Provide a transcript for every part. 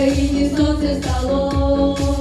Україні сонце стало.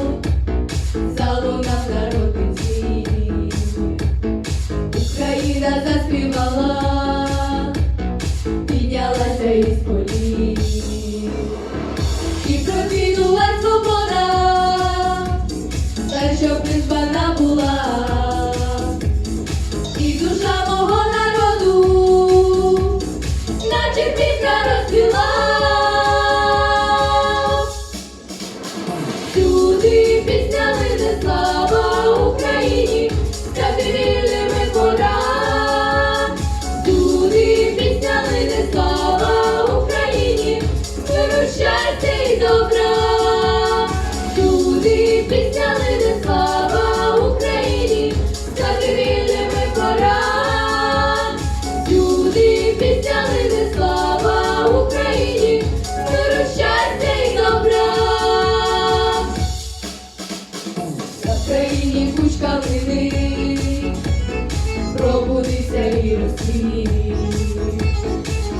пробудися і розцвіти,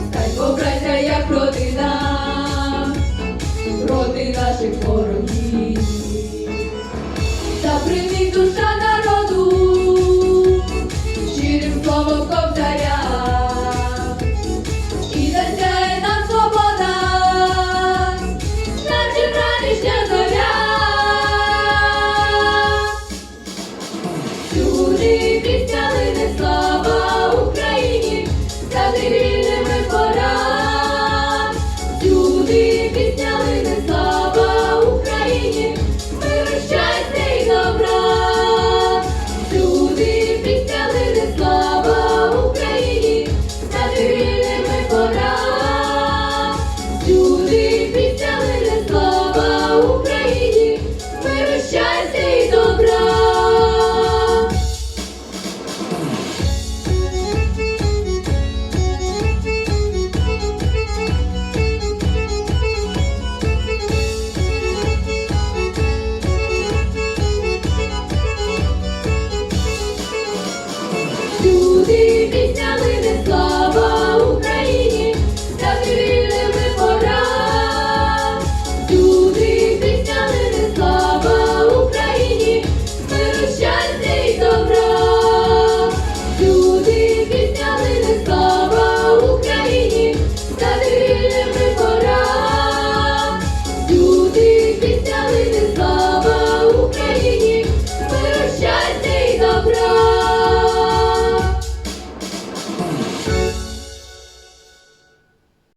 Стань покрайся, як родина, проти наших ворогів.